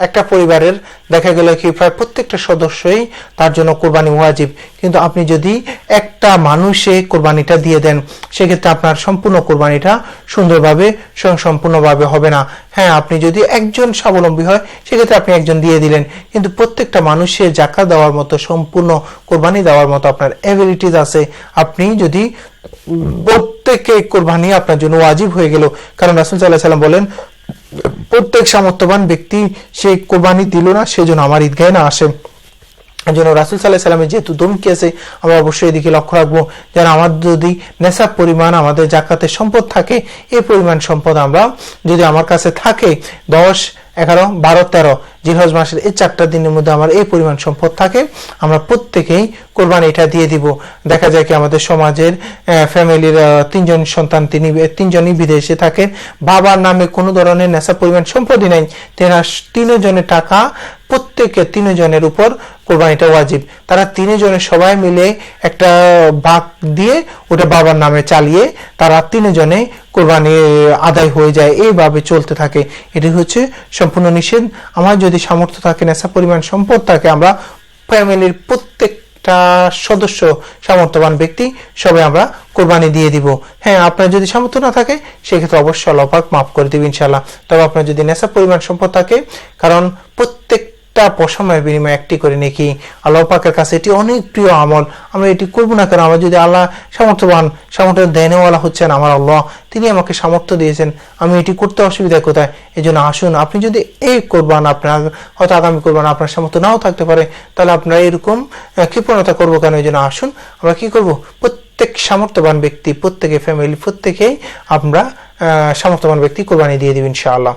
একটা পরিবারের দেখা গেল কি প্রায় প্রত্যেকটা সদস্যই তার জন্য কোরবানি ওয়াজিব। কিন্তু আপনি যদি একটা মানুষে কোরবানিটা দিয়ে দেন, সেক্ষেত্রে আপনার সম্পূর্ণ কোরবানিটা সুন্দরভাবে স্বয়ং সম্পূর্ণভাবে হবে না। হ্যাঁ আপনি যদি একজন স্বাবলম্বী হয়, সেক্ষেত্রে আপনি একজন দিয়ে দিলেন। কিন্তু প্রত্যেকটা মানুষের জাকা দেওয়ার মতো, সম্পূর্ণ কোরবানি দেওয়ার মতো আপনার এবিলিটিস আছে। আপনি যদি প্রত্যেকে কোরবানি আপনার জন্য ওয়াজিব হয়ে গেল। কারণ রাসুল সাল্লাহ সাল্লাম বলেন প্রত্যেক সামর্থ্যবান ব্যক্তি সে কোরবানি দিল না সেজন্য আমার ঈদগাহে না আসে। জন্য রাসুল সাল্লাহ সাল্লামের যেহেতু দমকি আছে আমরা অবশ্যই এদিকে লক্ষ্য রাখব, যেন আমার যদি নেশাব পরিমাণ, আমাদের জাকাতের সম্পদ থাকে, এই পরিমাণ সম্পদ আমরা যদি আমার কাছে থাকে, দশ, এগারো, বারো, তেরো, জিলহজ মাসের এই চারটা দিনের মধ্যে আমার এই পরিমাণ সম্পদ থাকে, আমরা প্রত্যেকেই কোরবানি এটা দিয়ে দিব। দেখা যায় কি আমাদের সমাজের ফ্যামিলির তিনজন সন্তান, তিনি তিনজনই বিদেশে থাকেন, বাবার নামে কোনো ধরনের নেশা পরিমাণ সম্পদই নেই তেনা তিনজনের টাকা প্রত্যেকে তিনজনের উপর কোরবানিটা ওয়াজিব। তারা তিনজনের সবাই মিলে একটা বাক দিয়ে ওটা বাবার নামে চালিয়ে তারা তিনজনে কোরবানি আদায় হয়ে যায়। এইভাবে চলতে থাকে। এটি হচ্ছে সম্পূর্ণ নিষেধ। আমার যদি সামর্থ্য থাকে নেশা পরিমাণ সম্পদ থাকে, আমরা ফ্যামিলির প্রত্যেকটা সদস্য সামর্থ্যবান ব্যক্তি, সবাই আমরা কোরবানি দিয়ে দিব। হ্যাঁ আপনার যদি সামর্থ্য না থাকে, সেক্ষেত্রে অবশ্যই পাক মাফ করে দিবে ইনশাল্লাহ তবে আপনার যদি নেশা পরিমাণ সম্পদ থাকে, কারণ প্রত্যেক একটা পশমের বিনিময়ে একটি করে নেকি। আল্লাহ পাকের কাছে এটি অনেক প্রিয় আমল। আমরা এটি করব না কেন? আমরা যদি আল্লাহ সামর্থ্যবান সামর্থ্য দেনেওয়ালা হচ্ছেন আমার আল্লাহ, তিনি আমাকে সামর্থ্য দিয়েছেন, আমি এটি করতে অসুবিধা কোথায়? এই জন্য আসুন, আপনি যদি এই করবান আপনার, হয়তো আগামী করবান আপনার সামর্থ্য নাও থাকতে পারে, তাহলে আপনারা এরকম কৃপণতা করব কেন? এই জন্য আসুন, আমরা কি করব? প্রত্যেক সামর্থ্যবান ব্যক্তি, প্রত্যেকে ফ্যামিলি প্রত্যেকেই আমরা সামর্থ্যবান ব্যক্তি কোরবানি দিয়ে দিবেন ইনশাআল্লাহ।